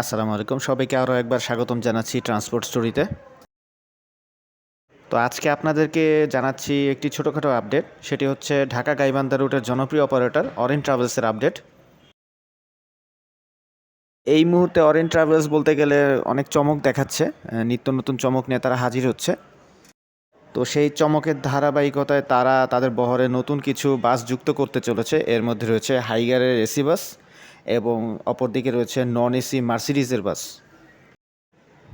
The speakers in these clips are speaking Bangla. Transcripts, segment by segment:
আসসালামু আলাইকুম। সবাইকে আরও একবার স্বাগতম জানাচ্ছি ট্রান্সপোর্ট স্টোরিতে তো আজকে আপনাদেরকে জানাচ্ছি একটি ছোটোখাটো আপডেট সেটি হচ্ছে ঢাকা গাইবান্ধা রুটের জনপ্রিয় অপারেটর অরেন ট্রাভেলসের আপডেট এই মুহূর্তে অরেন ট্রাভেলস বলতে গেলে অনেক চমক দেখাচ্ছে নিত্য নতুন চমক নিয়ে তারা হাজির হচ্ছে। তো সেই চমকের ধারাবাহিকতায় তারা তাদের বহরে নতুন কিছু বাস যুক্ত করতে চলেছে। এর মধ্যে রয়েছে হাইগারের এসি বাস এবং অপরদিকে রয়েছে নন এসি মার্সিডিজের বাস।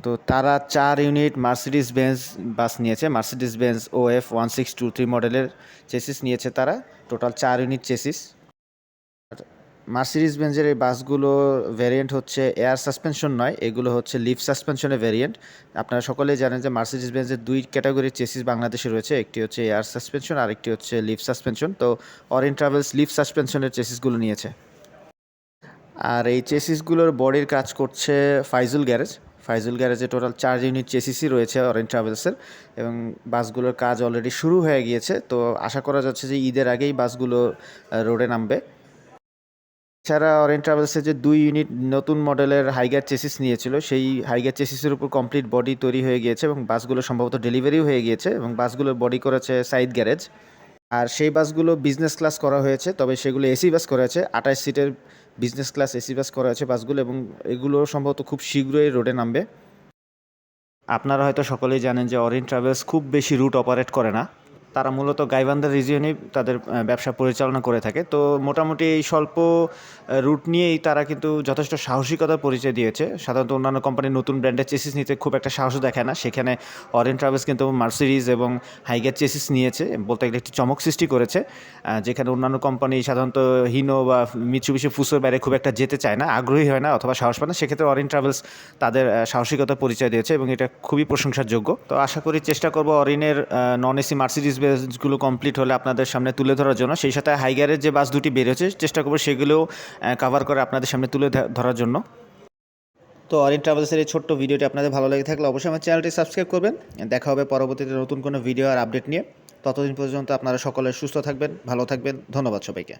তো তারা চার ইউনিট মার্সিডিস বেঞ্জ বাস নিয়েছে। Mercedes Benz O F one six two three মডেলের চেসিস নিয়েছে তারা। টোটাল চার ইউনিট চেসিস। মার্সিডিস বেঞ্জের এই বাসগুলো ভ্যারিয়েন্ট হচ্ছে এয়ার সাসপেনশন নয়, এগুলো হচ্ছে লিফ সাসপেনশনের ভ্যারিয়েন্ট আপনারা সকলেই জানেন যে মার্সিডিস বেঞ্জের দুই ক্যাটাগরির চেসিস বাংলাদেশে রয়েছে, একটি হচ্ছে এয়ার সাসপেনশন আর একটি হচ্ছে লিফ সাসপেনশন তো অরেন ট্রাভেলস লিফ সাসপেনশনের চেসিসগুলো নিয়েছে। আর এই চেসিসগুলোর বডির কাজ করছে ফাইজুল গ্যারেজ। ফাইজুল গ্যারেজে টোটাল চার ইউনিট চেসিসই রয়েছে অরেঞ্জ ট্রাভেলসের এবং বাসগুলোর কাজ অলরেডি শুরু হয়ে গিয়েছে। তো আশা করা যাচ্ছে যে ঈদের আগেই বাসগুলো রোডে নামবে। এছাড়া অরেঞ্জ ট্রাভেলসের যে দুই ইউনিট নতুন মডেলের হাইগার চেসিস নিয়েছিল, সেই হাইগার চেসিসের উপর কমপ্লিট বডি তৈরি হয়ে গিয়েছে এবং বাসগুলো সম্ভবত ডেলিভারিও হয়ে গিয়েছে এবং বাসগুলোর বডি করেছে সাইড গ্যারেজ আর সেই বাসগুলো বিজনেস ক্লাস করা হয়েছে, তবে সেগুলো এসি বাস করা হয়েছে আঠাশ সিটের বিজনেস ক্লাস এসি বাস করা হয়েছে বাসগুলো এবং এগুলো সম্ভবত খুব শীঘ্রই রোডে নামবে। আপনারা হয়তো সকলেই জানেন যে অরিন ট্রাভেলস খুব বেশি রুট অপারেট করে না। তারা মূলত গাইবান্ধা রিজিয়নেই তাদের ব্যবসা পরিচালনা করে থাকে। তো মোটামুটি এই স্বল্প রুট নিয়েই তারা কিন্তু যথেষ্ট সাহসিকতার পরিচয় দিয়েছে। সাধারণত অন্যান্য কোম্পানির নতুন ব্র্যান্ডের চেসিস নিতে খুব একটা সাহস দেখায় না। সেখানে অরেন ট্রাভেলস কিন্তু মার্সিডিজ এবং হাইগার চেসিস নিয়েছে, বলতে গেলে একটি চমক সৃষ্টি করেছে যেখানে অন্যান্য কোম্পানি সাধারণত হিনো বা মিচুবিশি ফুসোর বাইরে খুব একটা যেতে চায় না, আগ্রহী হয় না অথবা সাহস পায় না। সেক্ষেত্রে অরিন ট্রাভেলস তাদের সাহসিকতার পরিচয় দিয়েছে এবং এটা খুবই প্রশংসার যোগ্য তো আশা করি চেষ্টা করব অরিনের নন এসি মার্সিডিজ বেসগুলো কমপ্লিট হলে আপনাদের সামনে তুলে ধরার জন্য, সেই সাথে হাইগারের যে বাস দুটি বেরোচ্ছে চেষ্টা করব সেগুলোও কাভার করে আপনাদের সামনে তুলে ধরার জন্য। তো অরিন ট্রাভেলসের এই ছোট্ট ভিডিওটি আপনাদের ভালো লেগে থাকলে অবশ্যই আমার চ্যানেলটি সাবস্ক্রাইব করবেন। দেখা হবে পরবর্তীতে নতুন কোনো ভিডিও আর আপডেট নিয়ে। ততদিন পর্যন্ত আপনারা সকলে সুস্থ থাকবেন, ভালো থাকবেন, ধন্যবাদ সবাইকে।